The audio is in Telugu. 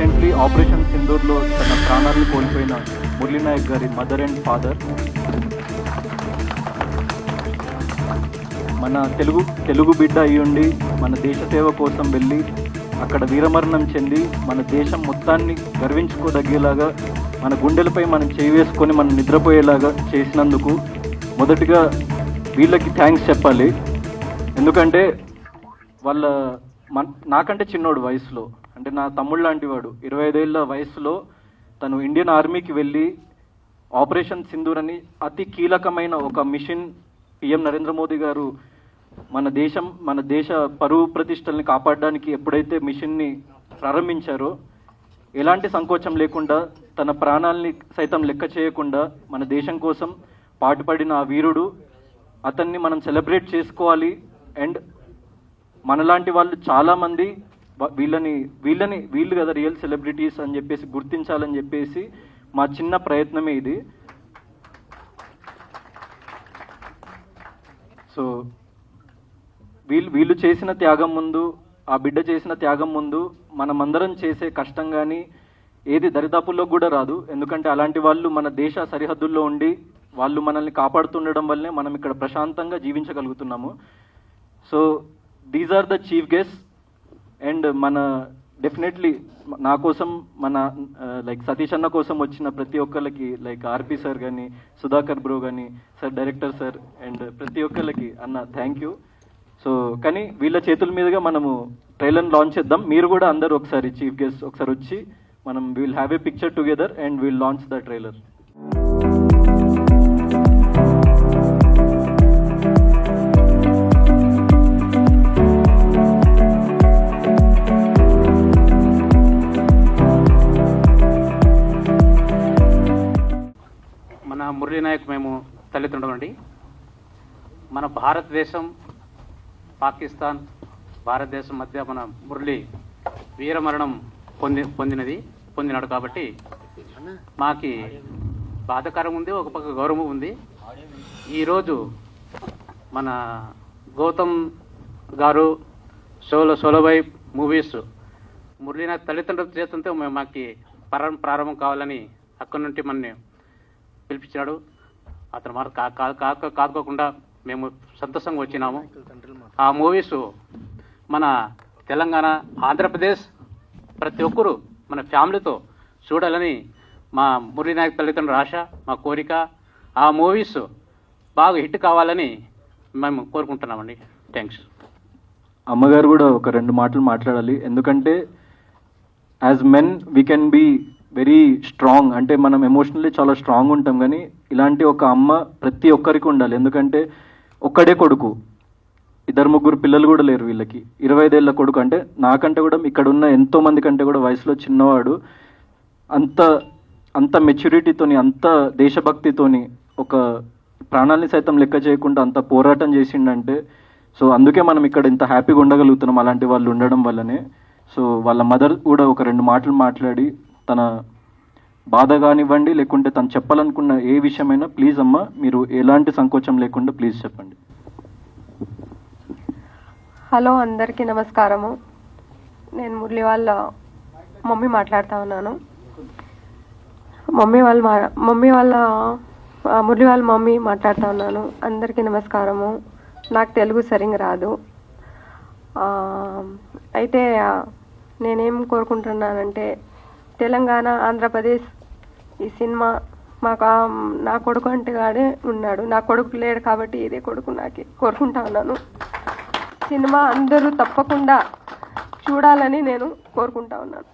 రీసెంట్లీ ఆపరేషన్ సింధూర్లో తన ప్రాణాలను కోల్పోయిన మురళీనాయక్ గారి మదర్ అండ్ ఫాదర్. మన తెలుగు తెలుగు బిడ్డ అయ్యుండి మన దేశ సేవ కోసం వెళ్ళి అక్కడ వీరమరణం చెంది మన దేశం మొత్తాన్ని గర్వించుకోదగ్గేలాగా మన గుండెలపై మనం చేయి వేసుకొని మనం నిద్రపోయేలాగా చేసినందుకు మొదటిగా వీళ్ళకి థ్యాంక్స్ చెప్పాలి. ఎందుకంటే వాళ్ళ మన నాకంటే చిన్నోడు వయసులో. అంటే నా తమ్ముడు లాంటి వాడు ఇరవై ఐదేళ్ళ వయసులో తను ఇండియన్ ఆర్మీకి వెళ్ళి ఆపరేషన్ సింధూర్ అని అతి కీలకమైన ఒక మిషన్ పిఎం నరేంద్ర మోదీ గారు మన దేశం మన దేశ పరువు ప్రతిష్టల్ని కాపాడడానికి ఎప్పుడైతే మిషన్ని ప్రారంభించారో ఎలాంటి సంకోచం లేకుండా తన ప్రాణాల్ని సైతం లెక్క చేయకుండా మన దేశం కోసం పాటుపడిన ఆ వీరుడు అతన్ని మనం సెలబ్రేట్ చేసుకోవాలి. అండ్ మనలాంటి వాళ్ళు చాలామంది వీళ్ళని వీళ్ళని వీళ్ళు కదా రియల్ సెలబ్రిటీస్ అని చెప్పేసి గుర్తించాలని చెప్పేసి మా చిన్న ప్రయత్నమే ఇది. సో వీళ్ళు వీళ్ళు చేసిన త్యాగం ముందు ఆ బిడ్డ చేసిన త్యాగం ముందు మనమందరం చేసే కష్టం కానీ ఏది దరిదాపుల్లో కూడా రాదు. ఎందుకంటే అలాంటి వాళ్ళు మన దేశ సరిహద్దుల్లో ఉండి వాళ్ళు మనల్ని కాపాడుతుండడం వల్లనే మనం ఇక్కడ ప్రశాంతంగా జీవించగలుగుతున్నాము. So these are the chief guest and మన డెఫినెట్లీ నా కోసం మన లైక్ సతీష్ అన్న కోసం వచ్చిన ప్రతి ఒక్కరికి లైక్ ఆర్పి సార్ కానీ సుధాకర్ బ్రో కానీ సార్ డైరెక్టర్ సార్ అండ్ ప్రతి ఒక్కరికి అన్న థ్యాంక్ యూ సో కానీ వీళ్ళ చేతుల మీదుగా మనము ట్రైలర్ లాంచ్ చేద్దాం. మీరు కూడా అందరూ ఒకసారి చీఫ్ గెస్ట్ ఒకసారి వచ్చి మనం will have a picture together and will launch the trailer Murali Nayak మేము తల్లిదండ్రులండి మన భారతదేశం పాకిస్తాన్ భారతదేశం మధ్య మన మురళి వీరమరణం పొంది పొందినది పొందినాడు కాబట్టి మాకి బాధకరం ఉంది ఒక పక్క గౌరవం ఉంది ఈరోజు మన గౌతమ్ గారు సోలో సోలోబై మూవీస్ మురళీనాథ్ తల్లిదండ్రుల చేతంతో మేము మాకి ప్రారం ప్రారంభం కావాలని అక్కడి నుండి మన పిలిపించాడు అతను మాట కా- కా- కాదుకోకుండా మేము సంతోషంగా వచ్చినాము. ఆ మూవీస్ మన తెలంగాణ ఆంధ్రప్రదేశ్ ప్రతి ఒక్కరూ మన ఫ్యామిలీతో చూడాలని మా మురళీనాయక్ తల్లిదండ్రుల ఆశ మా కోరిక. ఆ మూవీస్ బాగా హిట్ కావాలని మేము కోరుకుంటున్నామండి. థ్యాంక్స్. అమ్మగారు కూడా ఒక రెండు మాటలు మాట్లాడాలి. ఎందుకంటే as men we can be very strong అంటే మనం ఎమోషనల్లీ చాలా స్ట్రాంగ్ ఉంటాం కానీ ఇలాంటి ఒక అమ్మ ప్రతి ఒక్కరికి ఉండాలి. ఎందుకంటే ఒక్కడే కొడుకు. ఇద్దరు ముగ్గురు పిల్లలు కూడా లేరు వీళ్ళకి. ఇరవై ఐదేళ్ళ కొడుకు అంటే నాకంటే కూడా ఇక్కడ ఉన్న ఎంతో మంది కంటే కూడా వయసులో చిన్నవాడు. అంత అంత మెచ్యూరిటీతోని అంత దేశభక్తితోని ఒక ప్రాణాలని సైతం లెక్క చేయకుండా అంత పోరాటం చేసిండంటే సో అందుకే మనం ఇక్కడ ఇంత హ్యాపీగా ఉండగలుగుతున్నాం అలాంటి వాళ్ళు ఉండడం వల్లనే. సో వాళ్ళ మదర్ కూడా ఒక రెండు మాటలు మాట్లాడి తన బాధ కానివ్వండి లేకుంటే తను చెప్పాలనుకున్న ఏ విషయమైనా ప్లీజ్ అమ్మ మీరు ఎలాంటి సంకోచం లేకుండా ప్లీజ్ చెప్పండి. హలో అందరికీ నమస్కారము. నేను మురళి వాళ్ళ మమ్మీ మాట్లాడుతా ఉన్నాను. మమ్మీ వాళ్ళ మా మమ్మీ వాళ్ళ మురళి వాళ్ళ మమ్మీ మాట్లాడుతా ఉన్నాను. అందరికీ నమస్కారము. నాకు తెలుగు సరిగ్గా రాదు. అయితే నేనేం కోరుకుంటున్నానంటే తెలంగాణ ఆంధ్రప్రదేశ్ ఈ సినిమా మాకు నా కొడుకు అంటే గాడే ఉన్నాడు. నా కొడుకు లేడు కాబట్టి ఇదే కొడుకు నాకే కోరుకుంటా ఉన్నాను. సినిమా అందరూ తప్పకుండా చూడాలని నేను కోరుకుంటా ఉన్నాను.